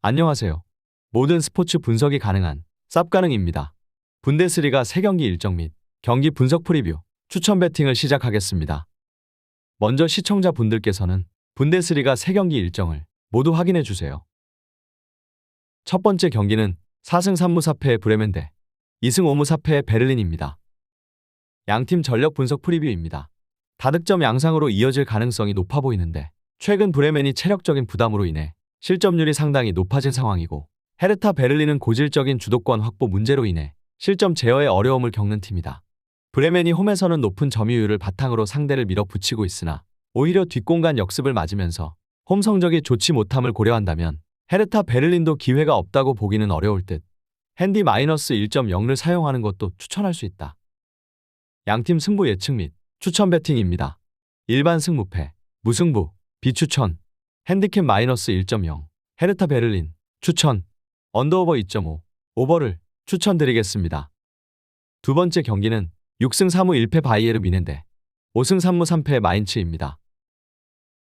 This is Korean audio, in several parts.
안녕하세요. 모든 스포츠 분석이 가능한 쌉가능입니다. 분데스리가 3경기 일정 및 경기 분석 프리뷰, 추천 배팅을 시작하겠습니다. 먼저 시청자 분들께서는 분데스리가 3경기 일정을 모두 확인해 주세요. 첫 번째 경기는 4승 3무 4패의 브레멘 대 2승 5무 4패의 베를린입니다. 양팀 전력 분석 프리뷰입니다. 다득점 양상으로 이어질 가능성이 높아 보이는데 최근 브레멘이 체력적인 부담으로 인해 실점률이 상당히 높아진 상황이고 헤르타 베를린은 고질적인 주도권 확보 문제로 인해 실점 제어에 어려움을 겪는 팀이다. 브레멘이 홈에서는 높은 점유율을 바탕으로 상대를 밀어붙이고 있으나 오히려 뒷공간 역습을 맞으면서 홈 성적이 좋지 못함을 고려한다면 헤르타 베를린도 기회가 없다고 보기는 어려울 듯 핸디 마이너스 1.0를 사용하는 것도 추천할 수 있다. 양팀 승부 예측 및 추천 배팅입니다. 일반 승무패, 무승부, 비추천, 핸디캡 마이너스 1.0, 헤르타 베를린, 추천, 언더오버 2.5, 오버를 추천드리겠습니다. 두 번째 경기는 6승 3무 1패 바이에르 미넨데 5승 3무 3패 마인츠입니다.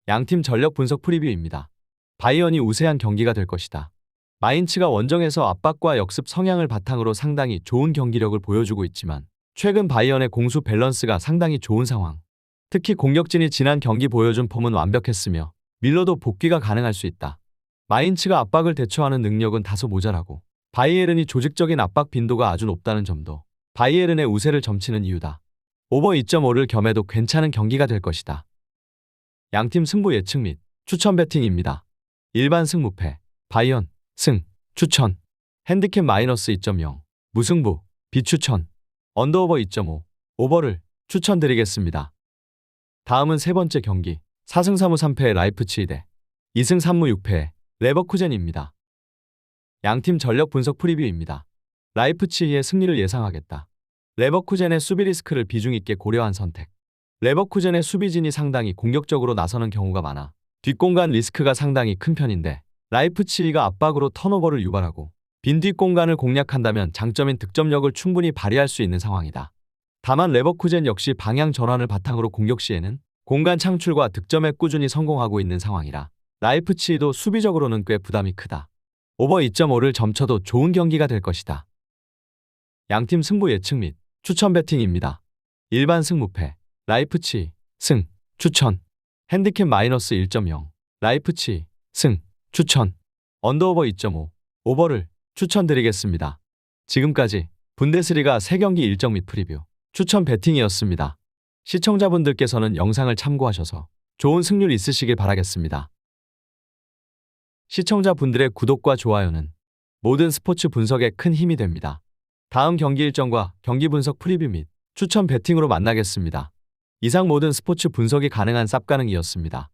양팀 전력 분석 프리뷰입니다. 바이언이 우세한 경기가 될 것이다. 마인츠가 원정에서 압박과 역습 성향을 바탕으로 상당히 좋은 경기력을 보여주고 있지만 최근 바이언의 공수 밸런스가 상당히 좋은 상황. 특히 공격진이 지난 경기 보여준 폼은 완벽했으며 밀러도 복귀가 가능할 수 있다. 마인츠가 압박을 대처하는 능력은 다소 모자라고 바이에른이 조직적인 압박 빈도가 아주 높다는 점도 바이에른의 우세를 점치는 이유다. 오버 2.5를 겸해도 괜찮은 경기가 될 것이다. 양팀 승부 예측 및 추천 배팅입니다. 일반 승무패, 바이언, 승, 추천, 핸디캡 마이너스 2.0, 무승부, 비추천, 언더오버 2.5, 오버를 추천드리겠습니다. 다음은 세 번째 경기, 4승 3무 3패의 라이프치히 대 2승 3무 6패의 레버쿠젠입니다. 양팀 전력 분석 프리뷰입니다. 라이프치히의 승리를 예상하겠다. 레버쿠젠의 수비 리스크를 비중 있게 고려한 선택. 레버쿠젠의 수비진이 상당히 공격적으로 나서는 경우가 많아 뒷공간 리스크가 상당히 큰 편인데 라이프치히가 압박으로 턴오버를 유발하고 빈 뒷공간을 공략한다면 장점인 득점력을 충분히 발휘할 수 있는 상황이다. 다만 레버쿠젠 역시 방향 전환을 바탕으로 공격 시에는 공간 창출과 득점에 꾸준히 성공하고 있는 상황이라 라이프치히도 수비적으로는 꽤 부담이 크다. 오버 2.5를 점쳐도 좋은 경기가 될 것이다. 양팀 승부 예측 및 추천 배팅입니다. 일반 승무패, 라이프치, 승, 추천, 핸디캡 마이너스 1.0, 라이프치, 승, 추천, 언더오버 2.5, 오버를 추천드리겠습니다. 지금까지 분데스리가 3경기 일정 및 프리뷰, 추천 배팅이었습니다. 시청자분들께서는 영상을 참고하셔서 좋은 승률 있으시길 바라겠습니다. 시청자분들의 구독과 좋아요는 모든 스포츠 분석에 큰 힘이 됩니다. 다음 경기 일정과 경기 분석 프리뷰 및 추천 배팅으로 만나겠습니다. 이상 모든 스포츠 분석이 가능한 쌉가능이었습니다.